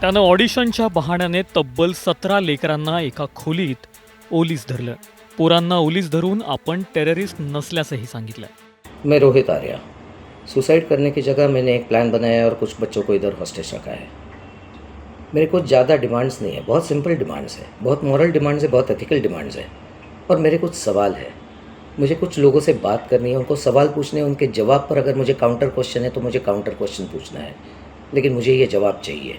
त्यानं ऑडिशनच्या बहाण्याने तब्बल सतरा लेकरांना एका खोलीत ओलीस धरलं. पोरांना ओलीस धरून आपण टेररिस्ट नसल्याचंही सांगितलं. मैं रोहित आर्या. सुसाइड करने की जगह मैंने एक प्लान बनाया और कुछ बच्चों को इधर हॉस्टेज रखा है। मेरे को ज़्यादा डिमांड्स नहीं है बहुत सिंपल डिमांड्स है बहुत मॉरल डिमांड्स है बहुत एथिकल डिमांड्स है। और मेरे कुछ सवाल है। मुझे कुछ लोगों से बात करनी है उनको सवाल पूछने उनके जवाब पर अगर मुझे काउंटर क्वेश्चन है तो मुझे काउंटर क्वेश्चन पूछना है। लेकिन मुझे ये जवाब चाहिए।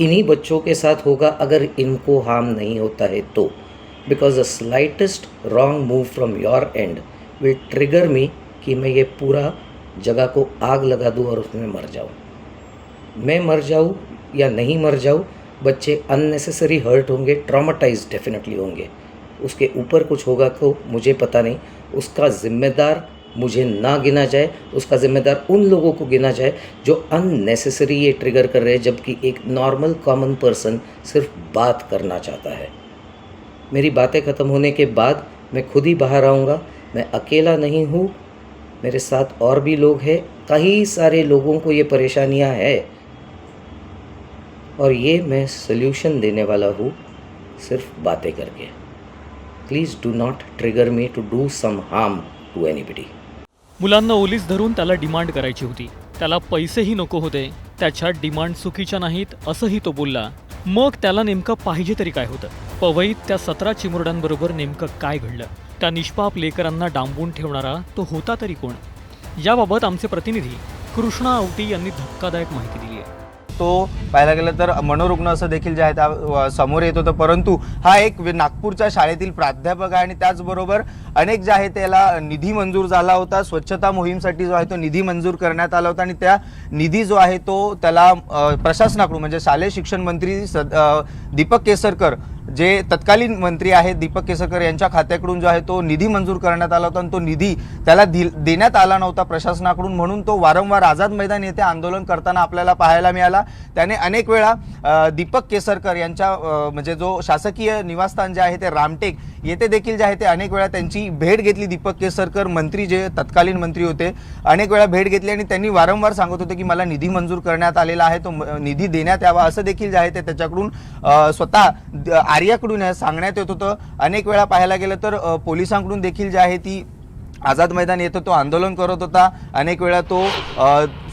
इन्हीं बच्चों के साथ होगा अगर इनको हार्म नहीं होता है तो। Because the slightest wrong move from your end will trigger me कि मैं ये पूरा जगह को आग लगा दूँ और उसमें मर जाऊँ। मैं मर जाऊँ या नहीं मर जाऊँ, बच्चे अननेसेसरी हर्ट होंगे ट्रामाटाइज डेफिनेटली होंगे। उसके ऊपर कुछ होगा तो मुझे पता नहीं, उसका ज़िम्मेदार मुझे ना गिना जाए, उसका ज़िम्मेदार उन लोगों को गिना जाए जो अननेसेसरी ये ट्रिगर कर रहे हैं, जबकि एक नॉर्मल कॉमन पर्सन सिर्फ़ बात करना चाहता है। मेरी बातें ख़त्म होने के बाद मैं खुद ही बाहर आऊँगा। मैं अकेला नहीं हूँ। मेरे साथ और भी लोग हैं। कई सारे लोगों को ये परेशानियाँ है। और ये मैं सल्यूशन देने वाला हूँ, सिर्फ़ बातें करके। Please do not trigger me to do some harm to anybody मुलांना ओलीस धरून त्याला डिमांड करायची होती. त्याला पैसेही नको होते. त्याच्या डिमांड चुकीच्या नाहीत असंही तो बोलला. मग त्याला नेमकं पाहिजे तरी काय होतं? पवईत त्या सतरा चिमुरड्यांबरोबर नेमकं काय घडलं? त्या निष्पाप लेकरांना डांबून ठेवणारा तो होता तरी कोण? याबाबत आमचे प्रतिनिधी कृष्णा आवटी यांनी धक्कादायक माहिती दिली. तो पाहायला गेलं तर मनोरुग्ण असं देखील जे आहे त्या समोर येत होतं. परंतु हा एक नागपूरच्या शाळेतील प्राध्यापक आहे आणि त्याचबरोबर अनेक जे आहे त्याला निधी मंजूर झाला होता. स्वच्छता मोहीमसाठी जो आहे तो निधी मंजूर करण्यात आला होता आणि त्या निधी जो आहे तो त्याला प्रशासनाकडून म्हणजे शालेय शिक्षण मंत्री सद- दीपक केसरकर जे तत्कालीन मंत्री आहेत दीपक केसरकर यांच्या खात्याकडून जो आहे तो निधी मंजूर करण्यात आला होता आणि तो निधी त्याला देण्यात आला नव्हता प्रशासनाकडून. म्हणून तो वारंवार आझाद मैदान येथे आंदोलन करताना आपल्याला पाहायला मिळाला. त्याने अनेक वेळा दीपक केसरकर यांच्या म्हणजे जो शासकीय निवासस्थान जे आहे ते रामटेक येथे देखील जे आहे ते अनेक वेळा त्यांची भेट घेतली. दीपक केसरकर मंत्री जे तत्कालीन मंत्री होते अनेक वेळा भेट घेतली आणि त्यांनी वारंवार सांगत होते की मला निधी मंजूर करण्यात आलेला आहे. तो म- निधी देण्यात यावा असं देखील जे आहे ते त्याच्याकडून स्वतः द- आर्याकडून सांगण्यात येत होतं. अनेक वेळा पाहायला गेलं तर पोलिसांकडून देखील जे आहे ती आझाद मैदान येतो तो आंदोलन करत होता. अनेक वेळा तो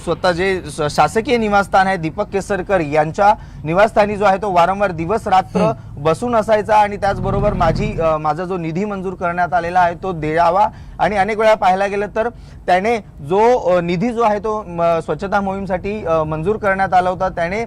स्वतः जे शासकीय निवासस्थान आहे दीपक केसरकर यांच्या निवासस्थानी जो आहे तो वारंवार दिवस रात्र बसून असायचा आणि त्याचबरोबर माझी माझा जो निधी मंजूर करण्यात आलेला आहे तो द्यावा आणि अनेक वेळा पाहायला गेलं तर त्याने जो निधी जो आहे तो म, स्वच्छता मोहीमसाठी मंजूर करण्यात आला होता त्याने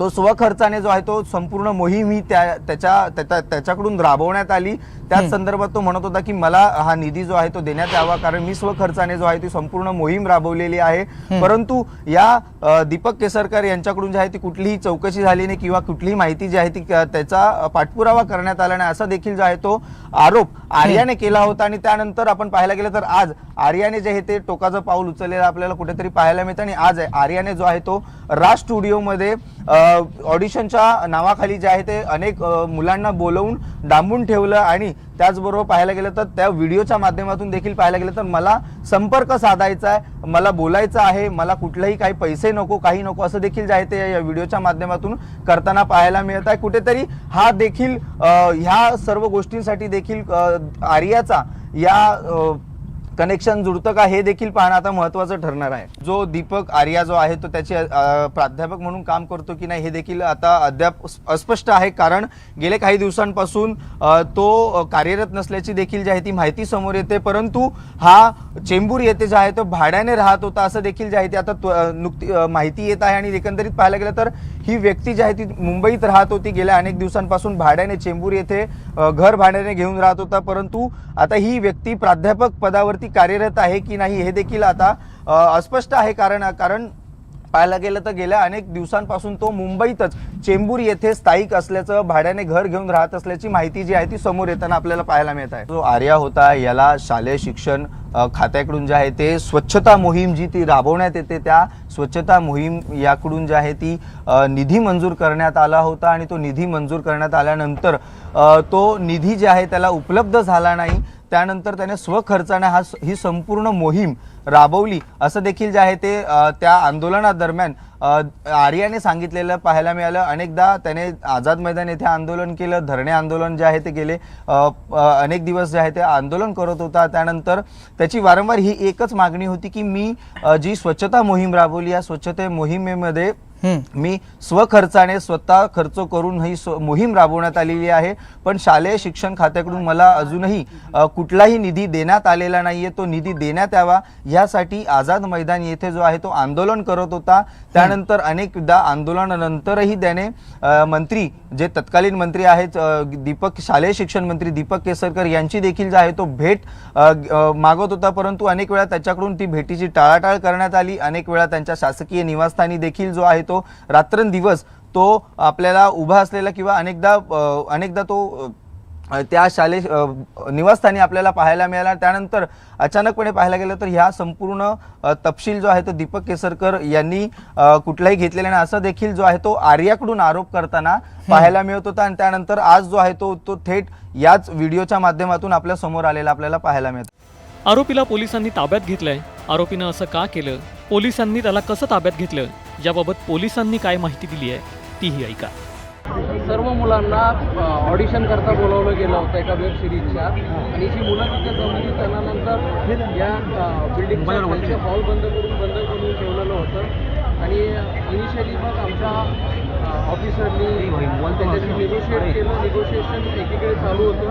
तो स्वखर्चाने जो आहे तो संपूर्ण मोहीम ही त्या त्याच्या त्याच्याकडून राबवण्यात आली. त्याच संदर्भात तो म्हणत होता की मला हा निधी जो आहे तो देण्यात यावा कारण मी स्वखर्चाने जो आहे ती संपूर्ण मोहीम राबवलेली आहे. परंतु या दीपक केसरकर यांच्याकडून जी आहे ती कुठलीही चौकशी झाली नाही किंवा कुठलीही माहिती जी आहे ती त्याचा पाठपुरावा करण्यात आला नाही असा देखील जो आहे तो आरोप आर्याने केला होता. आणि त्यानंतर आपण पाहायला गेलं तर आज आर्याने जे आहे ते टोकाचं पाऊल उचललेलं आपल्याला कुठेतरी पाहायला मिळतं. आणि आज आर्याने जो आहे तो राज स्टुडिओमध्ये ऑडिशनच्या नावाखाली जे आहे ते अनेक मुलांना बोलवून डांबून ठेवलं आणि त्याचबरोबर पाहायला गेलं तर त्या व्हिडिओच्या माध्यमातून देखील पाहायला गेलं तर मला संपर्क साधायचा आहे मला बोलायचं आहे मला कुठलंही काही पैसे नको काही नको असं देखील जे आहे ते या व्हिडिओच्या माध्यमातून करताना पाहायला मिळत आहे. कुठेतरी हा देखील ह्या सर्व गोष्टींसाठी देखील आर्याचा या कनेक्शन जुळतं का हे देखील पाहणं आता महत्वाचं ठरणार आहे. जो दीपक आर्या जो आहे तो त्याचे प्राध्यापक म्हणून काम करतो की नाही हे देखील आता अद्याप अस्पष्ट आहे. कारण गेले काही दिवसांपासून तो कार्यरत नसल्याची देखील जी आहे ती माहिती समोर येते. परंतु हा चेंबूर येथे जे आहे तो भाड्याने राहत होता असं देखील जे आहे ते आता त्व- नुकती माहिती येत आहे आणि एकंदरीत पाहायला गेलं तर ही व्यक्ती जी आहे ती मुंबईत राहत होती गेल्या अनेक दिवसांपासून भाड्याने चेंबूर येथे घर भाड्याने घेऊन राहत होता. परंतु आता ही व्यक्ती प्राध्यापक पदावरती कार्यरत आहे की नाही हे देखील आता अस्पष्ट आहे. कारण कारण पाहायला गेलं तर गेल्या अनेक दिवसांपासून तो मुंबईतच चेंबूर येथे स्थायिक असल्याचं भाड्याने घर घेऊन राहत असल्याची माहिती जी आहे ती समोर येताना आपल्याला पाहायला मिळत आहे. जो आर्या होता याला शालेय शिक्षण खात्याकडून जे आहे ते स्वच्छता मोहीम जी ती राबवण्यात येते त्या स्वच्छता मोहीम याकडून जे आहे ती निधी मंजूर करण्यात आला होता आणि तो निधी मंजूर करण्यात आल्यानंतर तो निधी जे आहे त्याला उपलब्ध झाला नाही. त्यानंतर त्याने स्वखर्चाने हा ही संपूर्ण मोहीम राबवली. असं देखील जे आहे ते त्या आंदोलनादरम्यान आर्याने सांगितलेलं पाहायला मिळालं. अनेकदा त्याने आझाद मैदान येथे आंदोलन केलं धरणे आंदोलन जे आहे ते गेले अनेक दिवस जे आहे ते आंदोलन करत होता. त्यानंतर त्याची वारंवार ही एकच मागणी होती की मी जी स्वच्छता मोहीम राबवली या स्वच्छते मोहिमेमध्ये मी स्वखर्चाने स्वतः खर्च करून ही स्व- मोहीम राबवण्यात आलेली आहे. पण शालेय शिक्षण खात्याकडून मला अजूनही कुठलाही निधी देण्यात आलेला नाहीये. तो निधी देण्यात यावा यासाठी आझाद मैदान येथे जो आहे तो आंदोलन करत होता. त्यानंतर अनेकदा आंदोलनानंतरही त्याने मंत्री जे तत्कालीन मंत्री आहेत दीपक शालेय शिक्षण मंत्री दीपक केसरकर यांची देखील जे आहे तो भेट मागत होता. परंतु अनेक वेळा त्याच्याकडून ती भेटीची टाळाटाळ करण्यात आली. अनेक वेळा त्यांच्या शासकीय निवासस्थानी देखील जो आहे तो रात्रंदिवस तो आपल्याला उभा असलेला किंवा अनेकदा अनेकदा तो त्या शालेय निवासस्थानी आपल्याला पाहायला मिळाला. त्यानंतर अचानकपणे पाहायला गेलं तर ह्या संपूर्ण तपशील जो आहे तो दीपक केसरकर यांनी कुठलाही घेतलेला नाही. असं देखील जो आहे तो आर्याकडून आरोप करताना पाहायला मिळत होता आणि त्यानंतर आज जो आहे तो तो थेट याच व्हिडिओच्या माध्यमातून आपल्यासमोर आलेला आपल्याला पाहायला मिळतो. आरोपीला पोलिसांनी ताब्यात घेतलंय. आरोपीनं असं का केलं? पोलिसांनी त्याला कसं ताब्यात घेतलं? याबाबत पोलिसांनी काय माहिती दिली आहे तीही ऐका. सर्व मुलांना ऑडिशन करता बोलवलं गेलं होतं एका वेब सिरीजच्या आणि जी मुलं तिथे जमली त्यांना नंतर या बिल्डिंगच्या हॉल बंद करून बंद करून ठेवलेलं होतं. आणि इनिशियली मग आमच्या ऑफिसरनी त्याच्याशी निगोशिएट केलं. निगोशिएशन एकीकडे चालू होतं.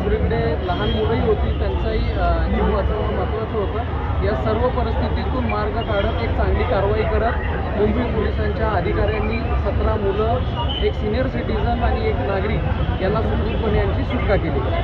दुसरीकडे लहान मुलंही होती त्यांचाही जीव वाचवणं महत्त्वाचं होतं. या सर्व परिस्थितीतून मार्ग काढत एक चांगली कारवाई करत मुंबई पोलिसांच्या अधिकाऱ्यांनी सतरा मुलं एक सिनियर सिटीजन आणि एक नागरिक यांना सुखरूपणे यांची सुटका केली.